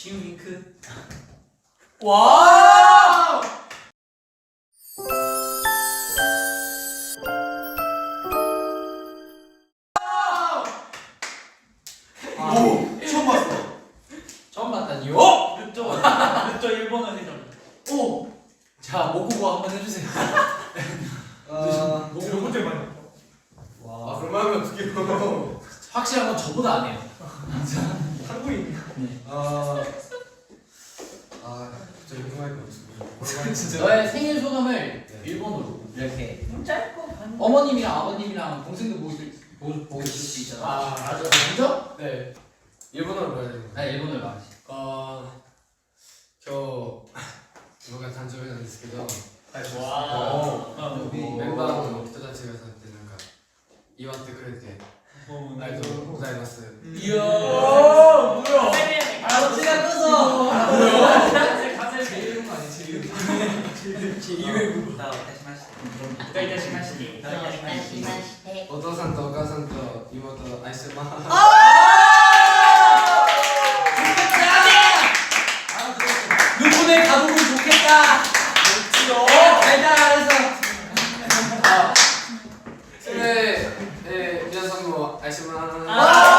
지금 윙크. 와! 오 처음 봤어. 처음 봤다니요? 르토 르토 일본어 회전. 오! 자, 모국어 한번 해주세요. 아, 몇 번째 많이 와. 아 하면 어떡해요 확실한 건 저보다 안 해요. 코인. 아, 아, 진짜 유명할 것 같은데. 진짜. 너의 생일 소감을 네. 일본어로 이렇게 음, 짧고 간. 어머님이랑 아버님이랑 동생도 보고 보고 보고 있을 수 있잖아. 아, 맞아. 진짜? 네. 일본어로 봐야 되는 나 아, 일본어로 말하지. 아, 저 뭔가 단점이 난 있을게요. 아, 와. 어, 어, 우리 어. 멤버하고 기타단체가 살 때는 가 이와트 그럴 때 어, 네. 날도 고생했어요. 이야. 제 2회 나 다시 마시대. 다시 마시대. 다시 마시대. お父さんとお母さんと妹愛してます。 누구네 가보면 좋겠다. 멋지다. 달달해서. あ、それで、えー、皆さんも愛してます。